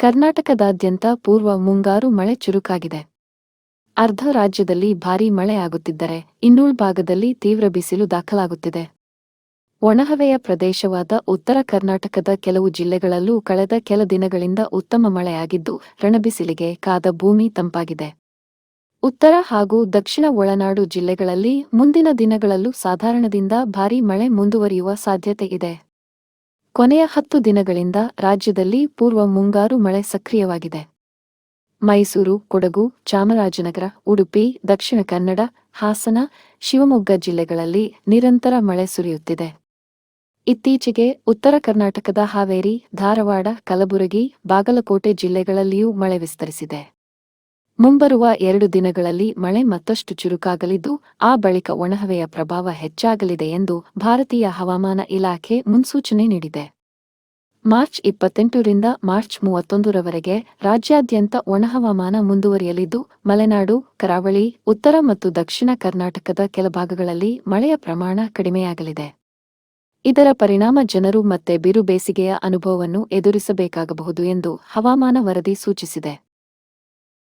ಕರ್ನಾಟಕದಾದ್ಯಂತ ಪೂರ್ವ ಮುಂಗಾರು ಮಳೆ ಚುರುಕಾಗಿದೆ. ಅರ್ಧ ರಾಜ್ಯದಲ್ಲಿ ಭಾರೀ ಮಳೆಯಾಗುತ್ತಿದ್ದರೆ ಆಗುತ್ತಿದ್ದರೆ ಇನ್ನುಳ್ಭಾಗದಲ್ಲಿ ತೀವ್ರ ಬಿಸಿಲು ದಾಖಲಾಗುತ್ತಿದೆ. ಒಣಹವೆಯ ಪ್ರದೇಶವಾದ ಉತ್ತರ ಕರ್ನಾಟಕದ ಕೆಲವು ಜಿಲ್ಲೆಗಳಲ್ಲೂ ಕಳೆದ ಕೆಲ ದಿನಗಳಿಂದ ಉತ್ತಮ ಮಳೆಯಾಗಿದ್ದು ರಣಬಿಸಿಲಿಗೆ ಕಾದ ಭೂಮಿ ತಂಪಾಗಿದೆ. ಉತ್ತರ ಹಾಗೂ ದಕ್ಷಿಣ ಒಳನಾಡು ಜಿಲ್ಲೆಗಳಲ್ಲಿ ಮುಂದಿನ ದಿನಗಳಲ್ಲೂ ಸಾಧಾರಣದಿಂದ ಭಾರೀ ಮಳೆ ಮುಂದುವರಿಯುವ ಸಾಧ್ಯತೆ ಇದೆ. ಕೊನೆಯ ಹತ್ತು ದಿನಗಳಿಂದ ರಾಜ್ಯದಲ್ಲಿ ಪೂರ್ವ ಮುಂಗಾರು ಮಳೆ ಸಕ್ರಿಯವಾಗಿದೆ. ಮೈಸೂರು, ಕೊಡಗು, ಚಾಮರಾಜನಗರ, ಉಡುಪಿ, ದಕ್ಷಿಣ ಕನ್ನಡ, ಹಾಸನ, ಶಿವಮೊಗ್ಗ ಜಿಲ್ಲೆಗಳಲ್ಲಿ ನಿರಂತರ ಮಳೆ ಸುರಿಯುತ್ತಿದೆ. ಇತ್ತೀಚೆಗೆ ಉತ್ತರ ಕರ್ನಾಟಕದ ಹಾವೇರಿ, ಧಾರವಾಡ, ಕಲಬುರಗಿ, ಬಾಗಲಕೋಟೆ ಜಿಲ್ಲೆಗಳಲ್ಲಿಯೂ ಮಳೆ ವಿಸ್ತರಿಸಿದೆ. ಮುಂಬರುವ ಎರಡು ದಿನಗಳಲ್ಲಿ ಮಳೆ ಮತ್ತಷ್ಟು ಚುರುಕಾಗಲಿದ್ದು, ಆ ಬಳಿಕ ಒಣಹವೆಯ ಪ್ರಭಾವ ಹೆಚ್ಚಾಗಲಿದೆ ಎಂದು ಭಾರತೀಯ ಹವಾಮಾನ ಇಲಾಖೆ ಮುನ್ಸೂಚನೆ ನೀಡಿದೆ. ಮಾರ್ಚ್ ಇಪ್ಪತ್ತೆಂಟರಿಂದ ಮಾರ್ಚ್ ಮೂವತ್ತೊಂದರವರೆಗೆ ರಾಜ್ಯಾದ್ಯಂತ ಒಣಹವಾಮಾನ ಮುಂದುವರಿಯಲಿದ್ದು, ಮಲೆನಾಡು, ಕರಾವಳಿ, ಉತ್ತರ ಮತ್ತು ದಕ್ಷಿಣ ಕರ್ನಾಟಕದ ಕೆಲ ಭಾಗಗಳಲ್ಲಿ ಮಳೆಯ ಪ್ರಮಾಣ ಕಡಿಮೆಯಾಗಲಿದೆ. ಇದರ ಪರಿಣಾಮ ಜನರು ಮತ್ತೆ ಬಿರುಬೇಸಿಗೆಯ ಅನುಭವವನ್ನು ಎದುರಿಸಬೇಕಾಗಬಹುದು ಎಂದು ಹವಾಮಾನ ವರದಿ ಸೂಚಿಸಿದೆ.